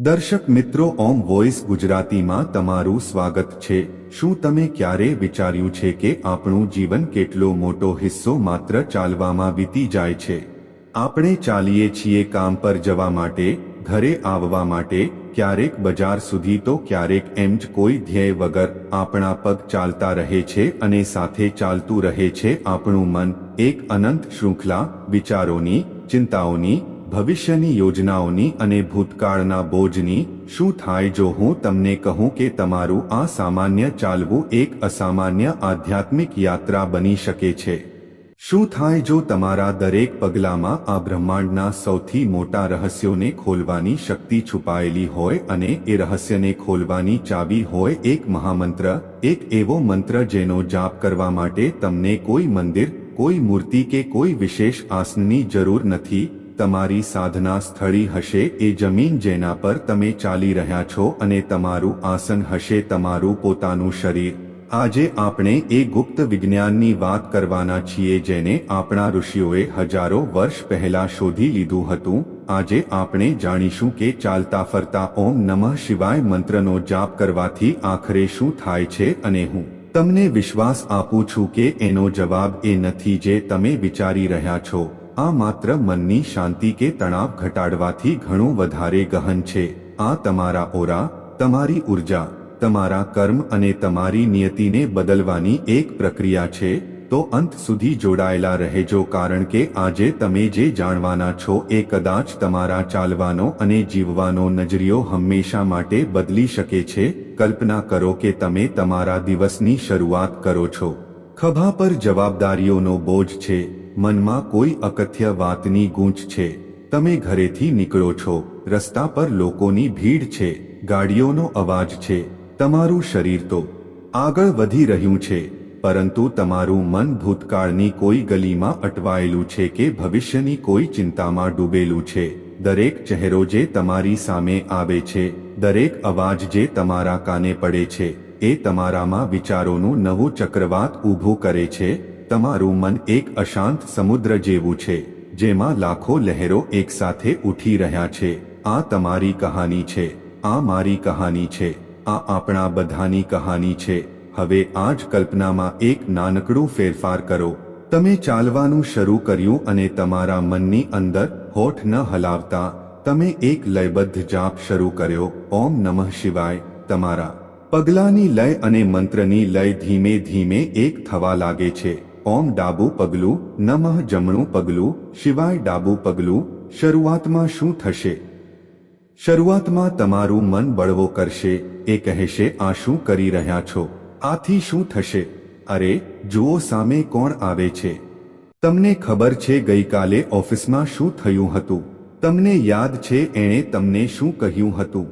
દર્શક મિત્રો, ઓમ વોઇસ ગુજરાતીમાં તમારું સ્વાગત છે. શું તમે ક્યારે વિચાર્યું છે કે આપણું જીવન કેટલો મોટો હિસ્સો માત્ર ચાલવામાં વીતી જાય છે? આપણે ચાલીએ છીએ કામ પર જવા માટે, ઘરે આવવા માટે, ક્યારેક બજાર સુધી તો ક્યારેક એમ જ કોઈ ધ્યેય વગર આપણા પગ ચાલતા રહે છે અને સાથે ચાલતું રહે છે આપણું મન. એક અનંત શૃંખલા, વિચારોની, ચિંતાઓની ભવિષ્યની યોજનાઓની અને ભૂતકાળના બોજની શું થાય જો હું તમને કહું કે તમારું આ સામાન્ય ચાલવું એક અસામાન્ય આધ્યાત્મિક યાત્રા બની શકે છે? શું થાય જો તમારા દરેક પગલામાં આ બ્રહ્માંડના સૌથી મોટા રહસ્યોને ખોલવાની શક્તિ છુપાયેલી હોય અને એ રહસ્યને ખોલવાની ચાવી હોય? એક મહામંત્ર, એક એવો મંત્ર જેનો જાપ કરવા માટે તમને કોઈ મંદિર, કોઈ મૂર્તિ કે કોઈ વિશેષ આસનની જરૂર નથી તમારી સાધના સ્થળી હશે, એ જમીન જેના પર તમે ચાલી રહ્યા છો અને તમારું આસન હશે, તમારું પોતાનું શરીર. આજે આપણે એ ગુપ્ત વિજ્ઞાનની વાત કરવાના છીએ જેને આપણા ઋષિઓએ હજારો વર્ષ પહેલા શોધી લીધું હતું. આજે આપણે જાણીશું કે ચાલતા ફરતા ઓમ નમઃ શિવાય મંત્રનો જાપ કરવાથી આખરે શું થાય છે અને હું તમને વિશ્વાસ આપું છું કે એનો જવાબ એ નથી જે તમે વિચારી રહ્યા છો. આ માત્ર મનની શાંતિ કે તણાવ ઘટાડવાથી ઘણું વધારે ગહન છે. આ તમારા ઓરા, તમારી ઊર્જા, તમારા કર્મ અને તમારી નિયતિને બદલવાની એક પ્રક્રિયા છે. તો અંત સુધી જોડાયેલા રહેજો કારણ કે આજે તમે જે જાણવાના છો એ કદાચ તમારા ચાલવાનો અને જીવવાનો નજરિયો હંમેશા માટે બદલી શકે છે. કલ્પના કરો કે તમે તમારા દિવસની શરૂઆત કરો છો. ખભા પર જવાબદારીઓનો બોજ છે. મનમાં કોઈ અકથ્ય વાતની ગૂંચ છે. તમે ઘરેથી નીકળો છો. રસ્તા પર લોકોની ભીડ છે. ગાડીઓનો અવાજ છે. તમારું શરીર તો આગળ વધી રહ્યું છે. પરંતુ તમારું મન ભૂતકાળની કોઈ ગલીમાં અટવાયેલું છે કે ભવિષ્યની કોઈ ચિંતામાં ડૂબેલું છે. દરેક ચહેરો જે તમારી સામે આવે છે, દરેક અવાજ જે તમારા કાને પડે છે, એ તમારામાં વિચારોનું નવું ચક્રવાત ઊભું કરે છે તમારું મન એક અશાંત સમુદ્ર જેવું છે, જેમાં લાખો લહેરો એકસાથે ઉઠી રહ્યા છે. આ તમારી કહાની છે, આ મારી કહાની છે, આ આપણા બધાની કહાની છે. હવે આ જ કલ્પનામાં એક નાનકડું ફેરફાર કરો. તમે ચાલવાનું શરૂ કર્યું અને તમારા મનની અંદર હોઠ ન હલાવતા, તમે એક લયબદ્ધ જાપ શરૂ કર્યો, ઓમ નમઃ શિવાય, તમારા પગલાની લય અને મંત્રની લય ધીમે ધીમે એક થવા લાગે છે. ઓમ ડાબું પગલું, નમઃ જમણું પગલું, શિવાય ડાબું પગલું, શરૂઆતમાં શું થશે? શરૂઆતમાં તમારું મન બળવો કરશે, એ કહેશે, આ શું કરી રહ્યા છો? આથી શું થશે? અરે, જુઓ સામે કોણ આવે છે. તમને ખબર છે, ગઈકાલે ઓફિસમાં શું થયું હતું? તમને યાદ છે, એણે તમને શું કહ્યું હતું?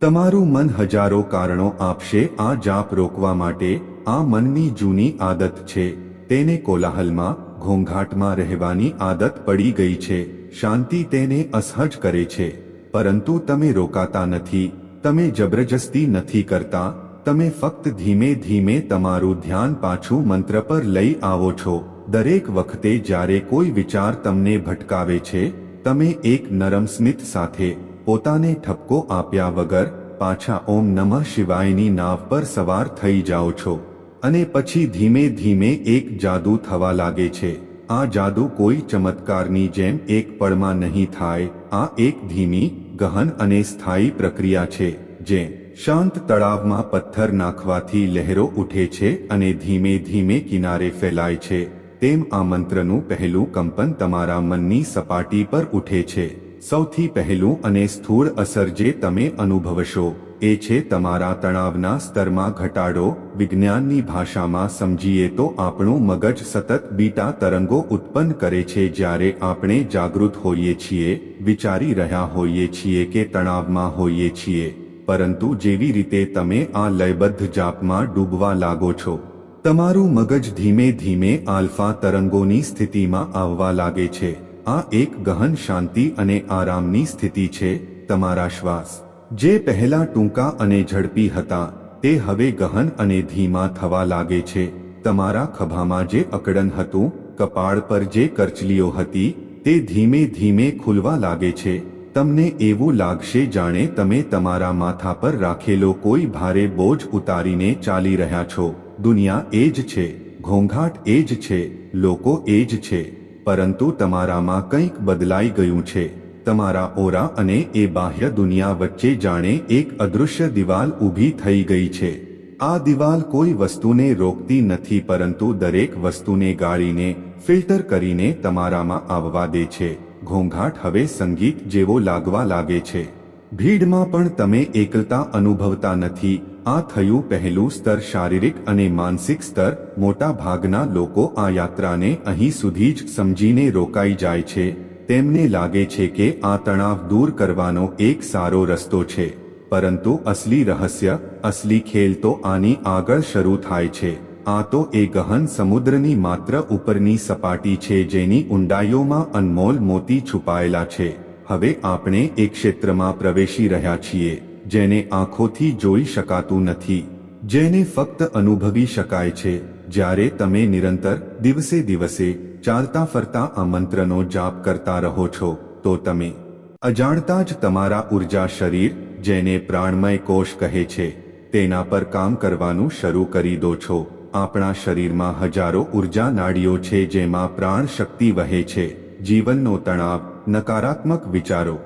તમારું મન હજારો કારણો આપશે, આ જાપ રોકવા માટે આ મનની જૂની આદત છે. તેને કોલાહલમાં, ઘોંઘાટમાં રહેવાની આદત પડી ગઈ છે. શાંતિ તેને અસહજ કરે છે. પરંતુ તમે રોકાતા નથી. તમે જબરજસ્તી નથી કરતા. તમે ફક્ત ધીમે ધીમે તમારું ધ્યાન પાછું મંત્ર પર લઈ આવો છો. દરેક વખતે જ્યારે કોઈ વિચાર તમને ભટકાવે છે, તમે એક નરમ સ્મિત સાથે પોતાને ઠપકો આપ્યા વગર પાછા ઓમ નમઃ શિવાયની નાવ પર સવાર થઈ જાઓ છો. અને પછી ધીમે ધીમે એક જાદુ થવા લાગે છે. આ જાદુ કોઈ ચમત્કારની જેમ એક પળમાં નહીં થાય, આ એક ધીમી, ગહન અને સ્થાયી પ્રક્રિયા છે, જે શાંત તળાવમાં પથ્થર નાખવાથી લહેરો ઉઠે છે અને ધીમે ધીમે કિનારે ફેલાય છે. તેમ આ મંત્રનું પહેલું કંપન તમારા મનની સપાટી પર ઉઠે છે. સૌથી પહેલું અને સ્થૂળ અસર જે તમે અનુભવશો. એ છે, તમારા તણાવના સ્તરમાં ઘટાડો, વિજ્ઞાનની ભાષામાં સમજીએ તો આપણું મગજ સતત બીટા તરંગો ઉત્પન્ન કરે છે, જ્યારે આપણે જાગૃત હોઈએ છીએ, વિચારી રહ્યા હોઈએ છીએ કે તણાવમાં હોઈએ છીએ. પરંતુ જેવી રીતે તમે આ લયબદ્ધ જાપમાં ડૂબવા લાગો છો, તમારું મગજ ધીમે ધીમે આલ્ફા તરંગોની સ્થિતિમાં આવવા લાગે છે. આ એક ગહન શાંતિ અને આરામની સ્થિતિ છે, તમારા શ્વાસ. જે પહેલા ટૂંકા અને ઝડપી હતા, તે હવે ગહન અને ધીમા થવા લાગે છે. તમારા ખભામાં જે અકડન હતું, કપાળ પર જે કરચલીઓ હતી, તે ધીમે ધીમે ખુલવા લાગે છે. તમને એવું લાગશે જાણે તમે તમારા માથા પર રાખેલો કોઈ ભારે બોજ ઉતારીને ચાલી રહ્યા છો. દુનિયા એ જ છે, ઘોંઘાટ એ જ છે, લોકો એ જ છે, પરંતુ તમારામાં કંઈક બદલાઈ ગયું છે. તમારા ઓરા અને એ બાહ્ય દુનિયા વચ્ચે જાણે એક અદૃશ્ય દિવાલ ઊભી થઈ ગઈ છે. આ દિવાલ કોઈ વસ્તુને રોકતી નથી પરંતુ દરેક વસ્તુને ગાળીને, ફિલ્ટર કરીને તમારામાં આવવા દે છે. ઘોંઘાટ હવે સંગીત જેવો લાગવા લાગે છે. ભીડમાં પણ તમે એકલતા અનુભવતા નથી. આ થયું પહેલું સ્તર શારીરિક અને માનસિક સ્તર. મોટા ભાગના લોકો આ યાત્રાને અહીં સુધી જ સમજીને રોકાઈ જાય છે. તેમને લાગે છે કે આ તણાવ દૂર કરવાનો એક સારો રસ્તો છે, પરંતુ અસલી રહસ્ય, અસલી ખેલ તો આની આગળ શરૂ થાય છે. આ તો એ ગહન સમુદ્રની માત્ર ઉપરની સપાટી છે જેની ઊંડાઈઓમાં અનમોલ મોતી છુપાયેલા છે. હવે આપણે એક ક્ષેત્રમાં પ્રવેશી રહ્યા છીએ, જેને આંખોથી જોઈ શકાતું નથી. જેને ફક્ત અનુભવી શકાય છે, જ્યારે તમે નિરંતર, દિવસે દિવસે ચાલતા ફરતા આ મંત્રનો જાપ કરતા રહો છો, તો તમે અજાણતા જ તમારા ઊર્જા શરીર, જેને પ્રાણમય કોષ કહે છે, તેના પર કામ કરવાનું શરૂ કરી દો છો. આપણા શરીરમાં હજારો ઊર્જા નાડીઓ છે જેમાં પ્રાણ શક્તિ વહે છે, જીવનનો તણાવ, નકારાત્મક વિચારો.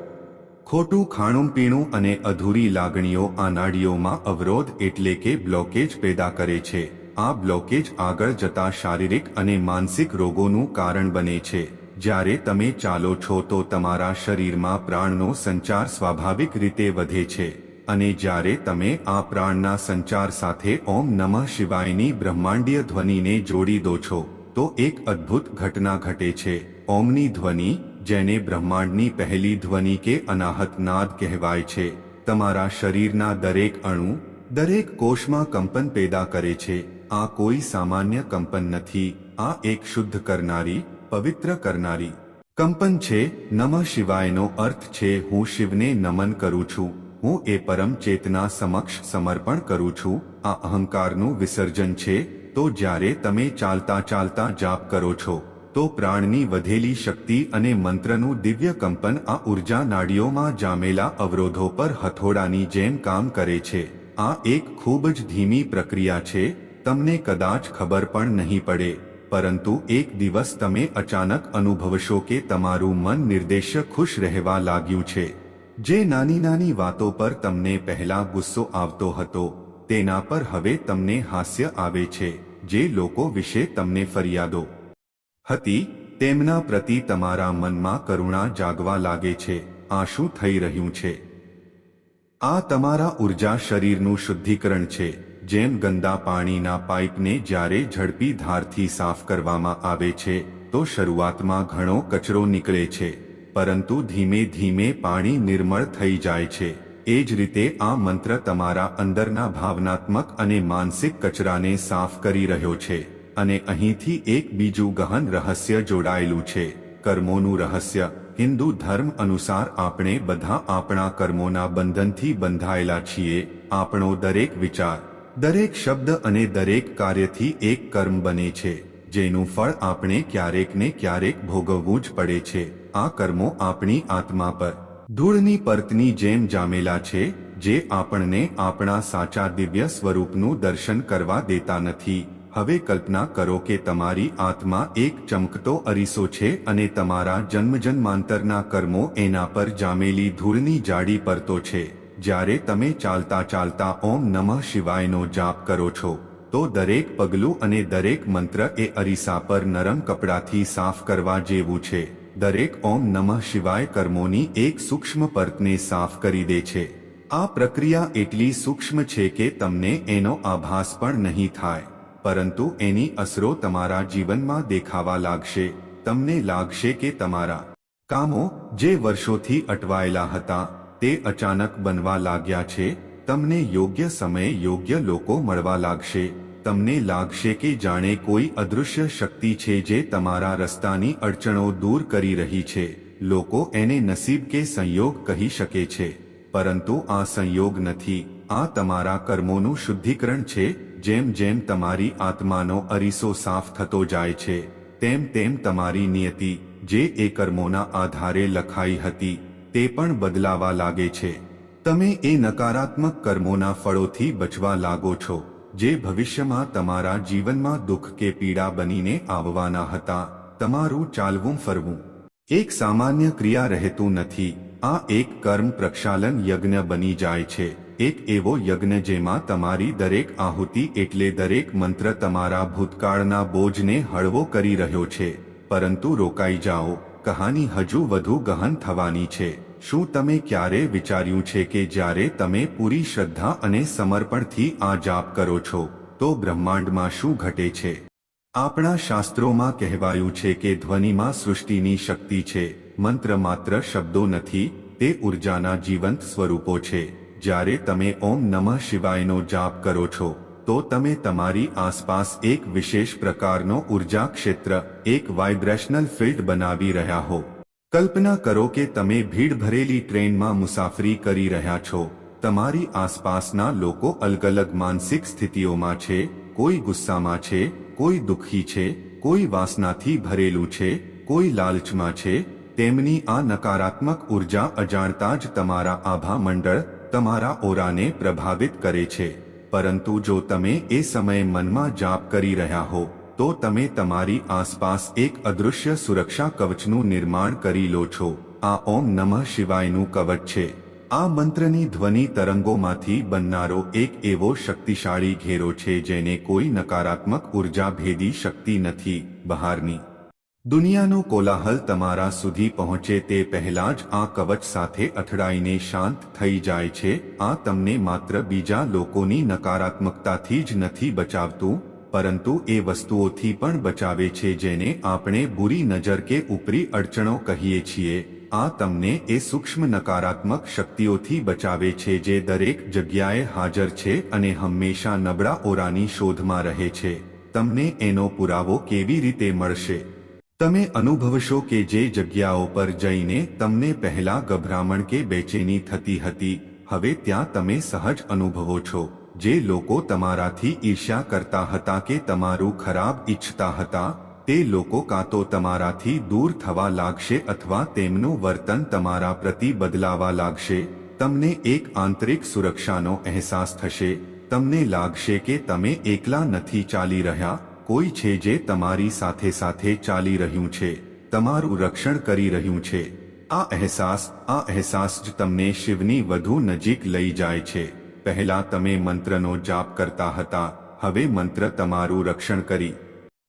ખોટું ખાણું પીણું અને અધૂરી લાગણીઓ આ નાડીઓમાં અવરોધ એટલે કે બ્લોકેજ પેદા કરે છે. આ બ્લોકેજ આગળ જતા શારીરિક અને માનસિક રોગોનું કારણ બને છે. જ્યારે તમે ચાલો છો તો તમારા શરીરમાં પ્રાણનો સંચાર સ્વાભાવિક રીતે વધે છે. અને જ્યારે તમે આ પ્રાણના સંચાર સાથે ઓમ નમઃ શિવાયની બ્રહ્માંડીય ધ્વનિને જોડી દો છો, તો એક અદ્ભુત ઘટના ઘટે છે. ઓમની ધ્વનિ, જેને બ્રહ્માંડની પહેલી ધ્વનિ કે અનાહત નાદ કહેવાય છે, તમારા શરીરના દરેક અણુ, દરેક કોષમાં કંપન પેદા કરે છે. આ કોઈ સામાન્ય કંપન નથી, આ એક શુદ્ધ કરનારી, પવિત્ર કરનારી. કંપન છે, નમઃ શિવાયનો અર્થ છે, હું શિવને નમન કરું છું, હું એ પરમ ચેતના સમક્ષ સમર્પણ કરું છું, આ અહંકારનું વિસર્જન છે, તો જ્યારે તમે ચાલતા ચાલતા જાપ કરો છો, તો પ્રાણની વધેલી શક્તિ અને મંત્રનું દિવ્ય કંપન આ ઊર્જા નાડીઓમાં જામેલા અવરોધો પર હથોડાની જેમ કામ કરે છે. આ એક ખૂબ જ ધીમી પ્રક્રિયા છે તમને કદાચ ખબર પણ નહીં પડે, પરંતુ એક દિવસ તમે અચાનક અનુભવશો કે તમારું મન નિર્દેશ્ય ખુશ રહેવા લાગ્યું છે. જે નાની નાની વાતો પર તમને પહેલા ગુસ્સો આવતો હતો, તેના પર હવે તમને હાસ્ય આવે છે, જે લોકો વિશે તમને ફરિયાદો હતી, તેમના પ્રતિ તમારા મનમાં કરુણા જાગવા લાગે છે આ શું થઈ રહ્યું છે. આ તમારા ઊર્જા શરીરનું શુદ્ધિકરણ છે. જેમ ગંદા પાણીના પાઇપને જ્યારે ઝડપી ધારથી સાફ કરવામાં આવે છે, તો શરૂઆતમાં ઘણો કચરો નીકળે છે, પરંતુ ધીમે ધીમે પાણી નિર્મળ થઈ જાય છે. એ જ રીતે આ મંત્ર તમારા અંદરના ભાવનાત્મક અને માનસિક કચરાને સાફ કરી રહ્યો છે, અને અહીંથી એક બીજું ગહન રહસ્ય જોડાયેલું છે, કર્મોનું રહસ્ય. હિન્દુ ધર્મ અનુસાર આપણે બધા આપણા કર્મોના બંધનથી બંધાયેલા છીએ, આપણો દરેક વિચાર. દરેક શબ્દ અને દરેક કાર્યથી એક કર્મ બને છે. જેનું ફળ આપણે ક્યારેક ને ક્યારેક ભોગવવું જ પડે છે. આ કર્મો આપણી આત્મા પર. ધૂળની પરતની જેમ જામેલા છે, જે આપણને આપણા સાચા દિવ્ય સ્વરૂપનું દર્શન કરવા દેતા નથી. હવે કલ્પના કરો કે તમારી આત્મા એક ચમકતો અરીસો છે અને તમારા જન્મજન્માંતરના કર્મો એના પર જામેલી ધૂળની જાડી પરતો છે. જ્યારે તમે ચાલતા ચાલતા ઓમ નમઃ શિવાયનો જાપ કરો છો, તો દરેક પગલું અને દરેક મંત્ર એ અરીસા પર નરમ કપડાથી સાફ કરવા જેવું છે. દરેક ઓમ નમઃ શિવાય કર્મોની એક સૂક્ષ્મ પરતને સાફ કરી દે છે. આ પ્રક્રિયા એટલી સૂક્ષ્મ છે કે તમને એનો આભાસ પણ નહીં થાય. પરંતુ એની અસરો તમારા જીવનમાં દેખાવા લાગશે. તમને લાગશે કે તમારા કામો જે વર્ષોથી અટવાયેલા હતા તે અચાનક બનવા લાગ્યા છે, તમને યોગ્ય સમયે યોગ્ય લોકો મળવા લાગશે. તમને લાગશે કે જાણે કોઈ અદૃશ્ય શક્તિ છે જે તમારા રસ્તાની અડચણો દૂર કરી રહી છે. લોકો એને નસીબ કે સંયોગ કહી શકે છે. પરંતુ આ સંયોગ નથી. આ તમારા કર્મોનું શુદ્ધિકરણ છે, જેમ જેમ તમારી આત્માનો અરીસો સાફ થતો જાય છે, તેમ તેમ તમારી નિયતિ, જે એ કર્મોના આધારે લખાઈ હતી. તે પણ બદલાવા લાગે છે. તમે એ નકારાત્મક કર્મોના ફળોથી બચવા લાગો છો, જે ભવિષ્યમાં તમારા જીવનમાં દુઃખ કે પીડા બનીને આવવાના હતા. તમારું ચાલવું ફરવું. એક સામાન્ય ક્રિયા રહેતું નથી. આ એક કર્મ પ્રક્ષાલન યજ્ઞ બની જાય છે. એક એવો યજ્ઞ જેમાં તમારી દરેક આહુતિ એટલે દરેક મંત્ર તમારા ભૂતકાળના બોજને હળવો કરી રહ્યો છે. પરંતુ રોકાઈ જાઓ. કહાની હજુ વધુ ગહન થવાની છે. શું તમે ક્યારે વિચાર્યું છે કે જ્યારે તમે પૂરી શ્રદ્ધા અને સમર્પણથી આ જાપ કરો છો, તો બ્રહ્માંડમાં શું ઘટે છે? આપણા શાસ્ત્રોમાં કહેવાયું છે કે ધ્વનિમાં સૃષ્ટિની શક્તિ છે. મંત્ર માત્ર શબ્દો નથી, તે ઉર્જાના જીવંત સ્વરૂપો છે. જ્યારે તમે ઓમ નમઃ શિવાયનો જાપ કરો છો તો તમે તમારી આસપાસ એક વિશેષ પ્રકારનો ઊર્જા ક્ષેત્ર, એક વાઇબ્રેશનલ ફિલ્ડ બનાવી રહ્યા હો. કલ્પના કરો કે તમે ભીડ ભરેલી ટ્રેનમાં મુસાફરી કરી રહ્યા છો. તમારી આસપાસના લોકો અલગ અલગ માનસિક સ્થિતિઓમાં છે, કોઈ ગુસ્સામાં છે, કોઈ દુઃખી છે, કોઈ વાસનાથી ભરેલું છે, કોઈ લાલચમાં છે. તેમની આ નકારાત્મક ઊર્જા અજાણતા જ તમારા આભા મંડળ, તમારા ઓરાને પ્રભાવિત કરે છે. પરંતુ જો તમે એ સમયે મનમાં જાપ કરી રહ્યા હો, તો તમે તમારી આસપાસ એક અદૃશ્ય સુરક્ષા કવચનું નિર્માણ કરી લો છો. આ ઓમ નમઃ શિવાયનું કવચ છે. આ મંત્રની ધ્વનિ તરંગોમાંથી બનનારો એક એવો શક્તિશાળી ઘેરો છે જેને કોઈ નકારાત્મક ઊર્જા ભેદી શક્તિ નથી. બહારની દુનિયાનો કોલાહલ તમારા સુધી પહોંચે તે પહેલા જ આ કવચ સાથે અથડાઈને શાંત થઈ જાય છે. આ તમને માત્ર બીજા લોકોની નકારાત્મકતાથી જ નથી બચાવતું, પરંતુ એ વસ્તુઓથી પણ બચાવે છે જેને આપણે બુરી નજર કે ઉપરી અડચણો કહીએ છીએ. આ તમને એ સૂક્ષ્મ નકારાત્મક શક્તિઓથી બચાવે છે જે દરેક જગ્યાએ હાજર છે અને હંમેશા નબળા ઓરાની શોધમાં રહે છે. તમને એનો પુરાવો કેવી રીતે મળશે? તમે અનુભવશો કે જે જગ્યાઓ પર જઈને તમને પહેલા ગભરામણ કે બેચેની થતી હતી, હવે ત્યાં તમે સહજ અનુભવો છો. જે લોકો તમારાથી ઈર્ષ્યા કરતા હતા કે તમારું ખરાબ ઈચ્છતા હતા, તે લોકો કાં તો તમારાથી દૂર થવા લાગશે અથવા તેમનું વર્તન તમારા પ્રતિ બદલાવા લાગશે, તમને એક આંતરિક સુરક્ષાનો અહેસાસ થશે, તમને લાગશે કે તમે એકલા નથી ચાલી રહ્યા કોઈ છે જે તમારી સાથે સાથે ચાલી રહ્યું છે, તમારું રક્ષણ કરી રહ્યું છે. આ અહેસાસ આ અહેસાસ જ તમને શિવની વધુ નજીક લઈ જાય છે. પહેલા તમે મંત્રનો જાપ કરતા હતા, હવે મંત્ર તમારું રક્ષણ કરી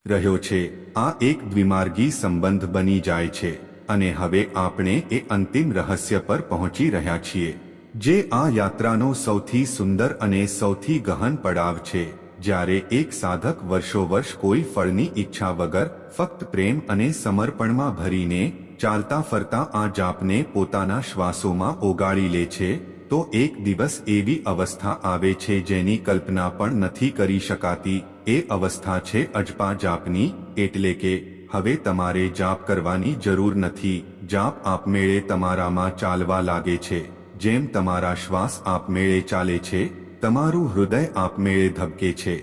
રહ્યો છે. આ એક દ્વિમાર્ગી સંબંધ બની જાય છે, અને હવે આપણે એ અંતિમ રહસ્ય પર પહોંચી રહ્યા છીએ. જે આ યાત્રાનો સૌથી સુંદર અને સૌથી ગહન પડાવ છે. જ્યારે એક સાધક વર્ષો વર્ષ કોઈ ફળની ઈચ્છા વગર ફક્ત પ્રેમ અને સમર્પણમાં ભરીને ચાલતા ફરતા આ જાપને પોતાના શ્વાસોમાં ઓગાળી લે છે, તો એક દિવસ એવી અવસ્થા આવે છે જેની કલ્પના પણ નથી કરી શકાતી. એ અવસ્થા છે અજપા જાપની, એટલે કે, હવે તમારે જાપ કરવાની જરૂર નથી. જાપ આપમેળે તમારામાં ચાલવા લાગે છે. જેમ તમારા શ્વાસ આપમેળે ચાલે છે તમારું હૃદય આપમેળે ધબકે છે.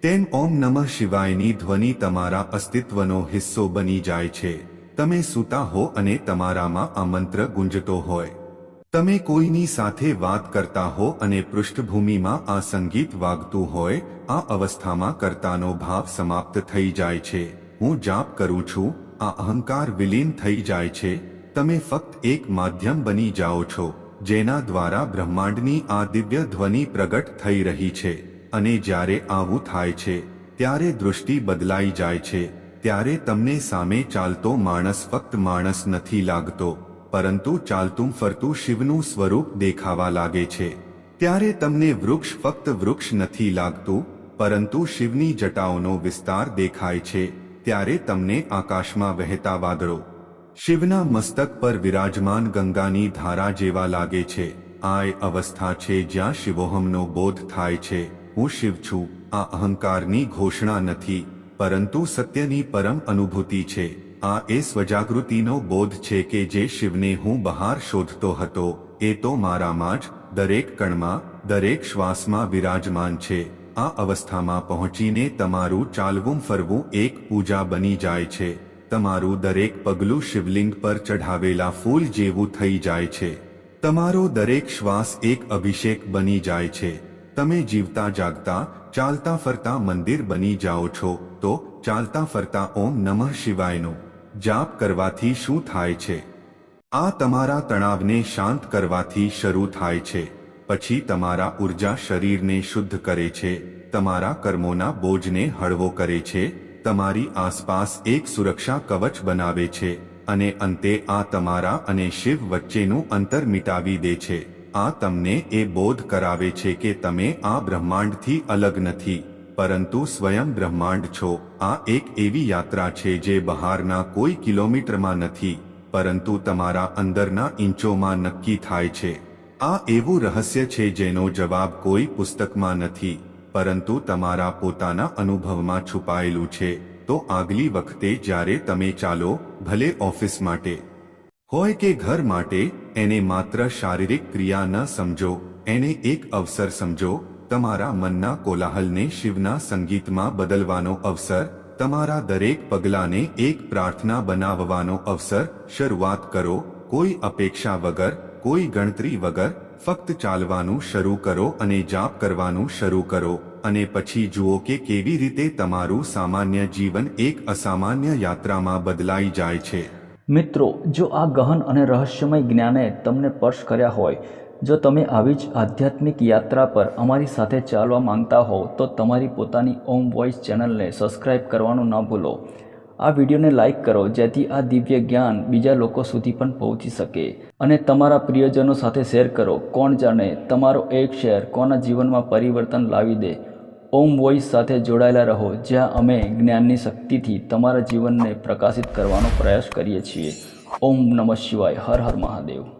તેમ ઓમ નમઃ શિવાયની ધ્વનિ તમારા અસ્તિત્વનો હિસ્સો બની જાય છે. તમે સૂતા હો અને તમારામાં આ મંત્ર ગુંજતો હોય. તમે કોઈની સાથે વાત કરતા હો અને પૃષ્ઠભૂમિમાં આ સંગીત વાગતું હોય, આ અવસ્થામાં કરતાનો ભાવ સમાપ્ત થઈ જાય છે. હું જાપ કરું છું, આ અહંકાર વિલીન થઈ જાય છે. તમે ફક્ત એક માધ્યમ બની જાઓ છો. જેના દ્વારા બ્રહ્માંડની આ દિવ્ય ધ્વનિ પ્રગટ થઈ રહી છે અને જ્યારે આવું થાય છે, ત્યારે દૃષ્ટિ બદલાઈ જાય છે, ત્યારે તમને સામે ચાલતો માણસ ફક્ત માણસ નથી લાગતો, પરંતુ ચાલતું ફરતું શિવનું સ્વરૂપ દેખાવા લાગે છે. ત્યારે તમને વૃક્ષ ફક્ત વૃક્ષ નથી લાગતું, પરંતુ શિવની જટાઓનો વિસ્તાર દેખાય છે, ત્યારે તમને આકાશમાં વહેતા વાદળો શિવના મસ્તક પર વિરાજમાન ગંગાની ધારા જેવા લાગે છે. આ એ અવસ્થા છે જ્યાં શિવોહમનો બોધ થાય છે. હું શિવ છું. આ અહંકારની ઘોષણા નથી. પરંતુ સત્યની પરમ અનુભૂતિ છે. આ એ સ્વજાગૃતિનો બોધ છે કે જે શિવને હું બહાર શોધતો હતો. એ તો મારામાં જ, દરેક કણમાં, દરેક શ્વાસમાં વિરાજમાન છે. આ અવસ્થામાં પહોંચીને તમારું ચાલવું ફરવું એક પૂજા બની જાય છે. તમારું દરેક પગલું શિવલિંગ પર ચઢાવેલા ફૂલ જેવું થઈ જાય છે. તમારો દરેક શ્વાસ એક અભિષેક બની જાય છે. તમે જીવતા જાગતા, ચાલતા ફરતા મંદિર બની જાઓ છો. તો, ચાલતા ફરતા ઓમ નમઃ શિવાયનો. જાપ કરવાથી શું થાય છે? આ તમારા તણાવને શાંત કરવાથી શરૂ થાય છે. પછી તમારા ઊર્જા શરીરને શુદ્ધ કરે છે. તમારા કર્મોના બોજને હળવો કરે છે. તમારી આસપાસ એક સુરક્ષા કવચ બનાવે છે અને અંતે આ તમારા અને શિવ વચ્ચેનું અંતર મિટાવી દે છે. આ તમને એ બોધ કરાવે છે કે તમે આ બ્રહ્માંડથી અલગ નથી, પરંતુ સ્વયં બ્રહ્માંડ છો. આ એક એવી યાત્રા છે જે બહારના કોઈ કિલોમીટરમાં નથી, પરંતુ તમારા અંદરના ઇંચોમાં નક્કી થાય છે. આ એવું રહસ્ય છે જેનો જવાબ કોઈ પુસ્તકમાં નથી. પરંતુ તમારા પોતાના અનુભવમાં છુપાયેલું છે, તો આગલી વખતે જ્યારે તમે ચાલો, ભલે ઓફિસ માટે હોય કે ઘર માટે, એને માત્ર શારીરિક ક્રિયા ન સમજો, એને એક અવસર સમજો, તમારા મનના કોલાહલને શિવના સંગીતમાં બદલવાનો અવસર, તમારા દરેક પગલાને એક પ્રાર્થના બનાવવાનો અવસર, શરૂઆત કરો, કોઈ અપેક્ષા વગર, કોઈ ગણતરી વગર, ફક્ત ચાલવાનું શરૂ કરો અને જાપ કરવાનું શરૂ કરો. અને પછી જુઓ કે કેવી રીતે તમારું સામાન્ય જીવન એક અસામાન્ય યાત્રામાં બદલાઈ જાય છે. મિત્રો, જો આ ગહન અને રહસ્યમય જ્ઞાને તમને સ્પર્શ કર્યા હોય, જો તમે આવી જ આધ્યાત્મિક યાત્રા પર અમારી સાથે ચાલવા માંગતા હો, તો તમારી પોતાની ઓમ વોઇસ ચેનલને સબસ્ક્રાઇબ કરવાનું ન ભૂલો. આ વિડીયોને લાઇક કરો, જેથી આ દિવ્ય જ્ઞાન બીજા લોકો સુધી પણ પહોંચી શકે. અને તમારા પ્રિયજનો સાથે શેર કરો. કોણ જાણે તમારો એક શેર કોના જીવનમાં પરિવર્તન લાવી દે. ઓમ વોઇસ સાથે જોડાયેલા રહો, જ્યાં અમે જ્ઞાનની શક્તિથી તમારા જીવનને પ્રકાશિત કરવાનો પ્રયાસ કરીએ છીએ. ઓમ નમઃ શિવાય. હર હર મહાદેવ.